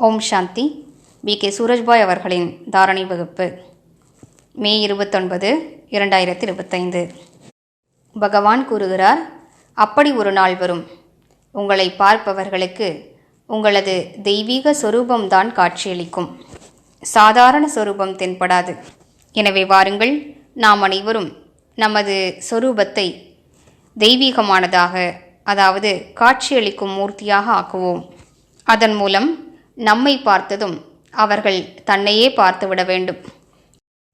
ஓம் சாந்தி. B. K. Surajbhai அவர்களின் தாரணை வகுப்பு. மே இருபத்தொன்பது இரண்டாயிரத்தி இருபத்தைந்து பகவான் கூறுகிறார் அப்படி ஒரு நாள் வரும். உங்களை பார்ப்பவர்களுக்கு உங்களது தெய்வீக சொரூபம்தான் காட்சியளிக்கும். சாதாரண சொரூபம் தென்படாது. எனவே வாருங்கள் நாம் அனைவரும் நமது சொரூபத்தை தெய்வீகமானதாக அதாவது காட்சியளிக்கும் மூர்த்தியாக ஆக்குவோம். அதன் மூலம் நம்மை பார்த்ததும் அவர்கள் தன்னையே பார்த்துவிட வேண்டும்.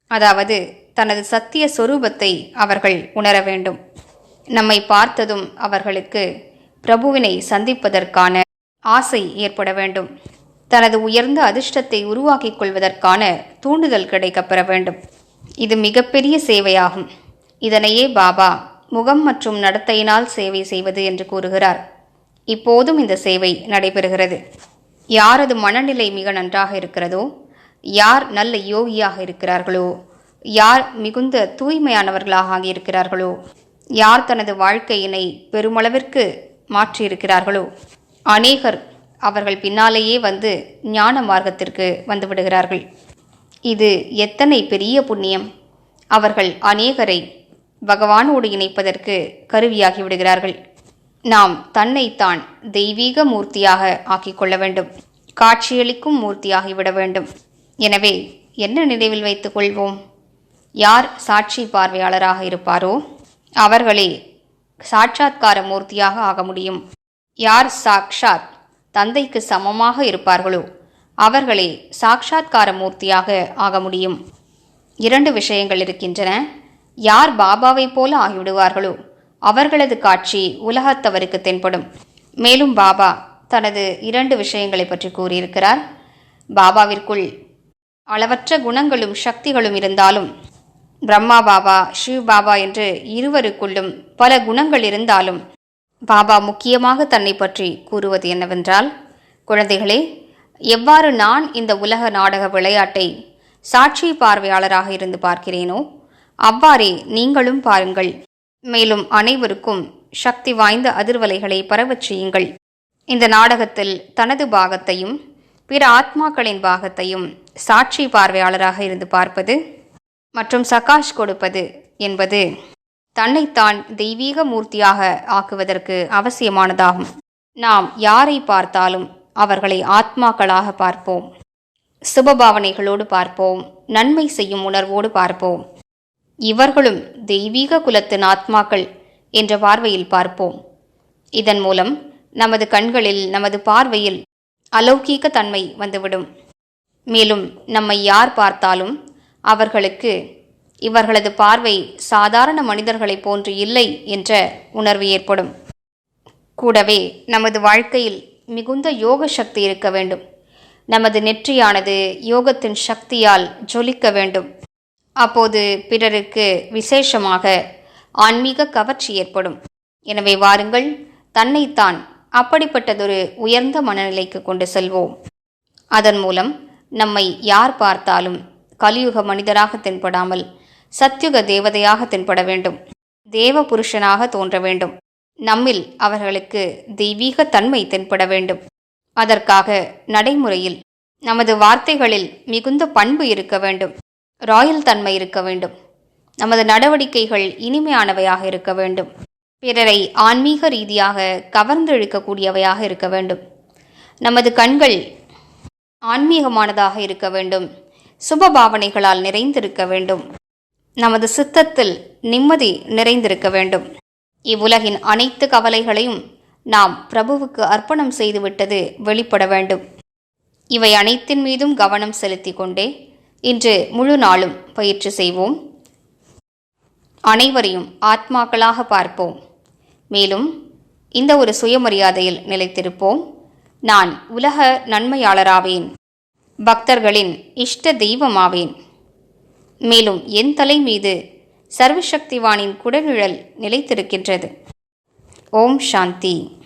அதாவது தனது சத்திய சொரூபத்தை அவர்கள் உணர வேண்டும். நம்மை பார்த்ததும் அவர்களுக்கு பிரபுவினை சந்திப்பதற்கான ஆசை ஏற்பட வேண்டும். தனது உயர்ந்த அதிர்ஷ்டத்தை உருவாக்கிக் கொள்வதற்கான தூண்டுதல் கிடைக்கப்பெற வேண்டும். இது மிகப்பெரிய சேவையாகும். இதனையே பாபா முகம் மற்றும் நடத்தையினால் சேவை செய்வது என்று கூறுகிறார். இப்போதும் இந்த சேவை நடைபெறுகிறது. யாரது மனநிலை மிக நன்றாக இருக்கிறதோ யார் நல்ல யோகியாக இருக்கிறார்களோ யார் மிகுந்த தூய்மையானவர்களாக ஆகியிருக்கிறார்களோ யார் தனது வாழ்க்கையினை பெருமளவிற்கு மாற்றியிருக்கிறார்களோ அநேகர் அவர்கள் பின்னாலேயே வந்து ஞான மார்க்கத்திற்கு வந்துவிடுகிறார்கள் இது எத்தனை பெரிய புண்ணியம்! அவர்கள் அநேகரை பகவானோடு இணைப்பதற்கு கருவியாகி விடுகிறார்கள். நாம் தன்னைத்தான் தெய்வீக மூர்த்தியாக ஆக்கிக் கொள்ள வேண்டும். காட்சியளிக்கும் மூர்த்தியாகிவிட வேண்டும். எனவே என்ன நினைவில் வைத்துக் கொள்வோம்? யார் சாட்சி பார்வையாளராக இருப்பாரோ அவர்களே சாட்சாத்கார மூர்த்தியாக ஆக முடியும். யார் சாக்ஷாத் தந்தைக்கு சமமாக இருப்பார்களோ அவர்களே சாட்சாத்கார மூர்த்தியாக ஆக முடியும். இரண்டு விஷயங்கள் இருக்கின்றன. யார் பாபாவைப் போல ஆகிவிடுவார்களோ அவர்களது காட்சி உலகத்தவருக்கு தென்படும். மேலும் பாபா தனது இரண்டு விஷயங்களை பற்றி கூறியிருக்கிறார். பாபாவிற்குள் அளவற்ற குணங்களும் சக்திகளும் இருந்தாலும் பிரம்மா பாபா ஷிவ் பாபா என்று இருவருக்குள்ளும் பல குணங்கள் இருந்தாலும் பாபா முக்கியமாக தன்னை பற்றி கூறுவது என்னவென்றால் குழந்தைகளே எவ்வாறு நான் இந்த உலக நாடக விளையாட்டை சாட்சி பார்வையாளராக இருந்து பார்க்கிறேனோ அவ்வாறே நீங்களும் பாருங்கள். மேலும் அனைவருக்கும் சக்தி வாய்ந்த அதிர்வலைகளை பரவச் செய்யுங்கள். இந்த நாடகத்தில் தனது பாகத்தையும் பிற ஆத்மாக்களின் பாகத்தையும் சாட்சி பார்வையாளராக இருந்து பார்ப்பது மற்றும் சகாஷ் கொடுப்பது என்பது தன்னைத்தான் தெய்வீக மூர்த்தியாக ஆக்குவதற்கு அவசியமானதாகும். நாம் யாரை பார்த்தாலும் அவர்களை ஆத்மாக்களாக பார்ப்போம். சுபபாவனைகளோடு பார்ப்போம். நன்மை செய்யும் உணர்வோடு பார்ப்போம். இவர்களும் தெய்வீக குலத்தின் ஆத்மாக்கள் என்ற பார்வையில் பார்ப்போம். இதன் மூலம் நமது கண்களில் நமது பார்வையில் அலௌகீக தன்மை வந்துவிடும். மேலும் நம்மை யார் பார்த்தாலும் அவர்களுக்கு இவர்களது பார்வை சாதாரண மனிதர்களைப் போன்று இல்லை என்ற உணர்வு ஏற்படும். கூடவே நமது வாழ்க்கையில் மிகுந்த யோக சக்தி இருக்க வேண்டும். நமது நெற்றியானது யோகத்தின் சக்தியால் ஜொலிக்க வேண்டும். அப்போது பிறருக்கு விசேஷமாக ஆன்மீக கவர்ச்சி ஏற்படும். எனவே வாருங்கள் தன்னைத்தான் அப்படிப்பட்டதொரு உயர்ந்த மனநிலைக்கு கொண்டு செல்வோம். அதன் மூலம் நம்மை யார் பார்த்தாலும் கலியுக மனிதராக தென்படாமல் சத்யுக தேவதையாக தென்பட வேண்டும். தேவ புருஷனாக தோன்ற வேண்டும். நம்மில் அவர்களுக்கு தெய்வீக தன்மை தென்பட வேண்டும். அதற்காக நடைமுறையில் நமது வார்த்தைகளில் மிகுந்த பண்பு இருக்க வேண்டும். ராயல் தன்மை இருக்க வேண்டும். நமது நடவடிக்கைகள் இனிமையானவையாக இருக்க வேண்டும். பிறரை ஆன்மீக ரீதியாக கவர்ந்தெழுக்கக்கூடியவையாக இருக்க வேண்டும். நமது கண்கள் ஆன்மீகமானதாக இருக்க வேண்டும். சுப பாவனைகளால் நிறைந்திருக்க வேண்டும். நமது சித்தத்தில் நிம்மதி நிறைந்திருக்க வேண்டும். இவ்வுலகின் அனைத்து கவலைகளையும் நாம் பிரபுவுக்கு அர்ப்பணம் செய்துவிட்டது வெளிப்பட வேண்டும். இவை அனைத்தின் மீதும் கவனம் செலுத்திக் கொண்டே இன்று முழு நாளும் பயிற்சி செய்வோம். அனைவரையும் ஆத்மாக்களாக பார்ப்போம். மேலும் இந்த ஒரு சுயமரியாதையில் நிலைத்திருப்போம். நான் உலக நன்மையாளராவேன். பக்தர்களின் இஷ்ட தெய்வமாவேன். மேலும் என் தலை மீது சர்வசக்திவானின் குடநிழல் நிலைத்திருக்கின்றது. ஓம் சாந்தி.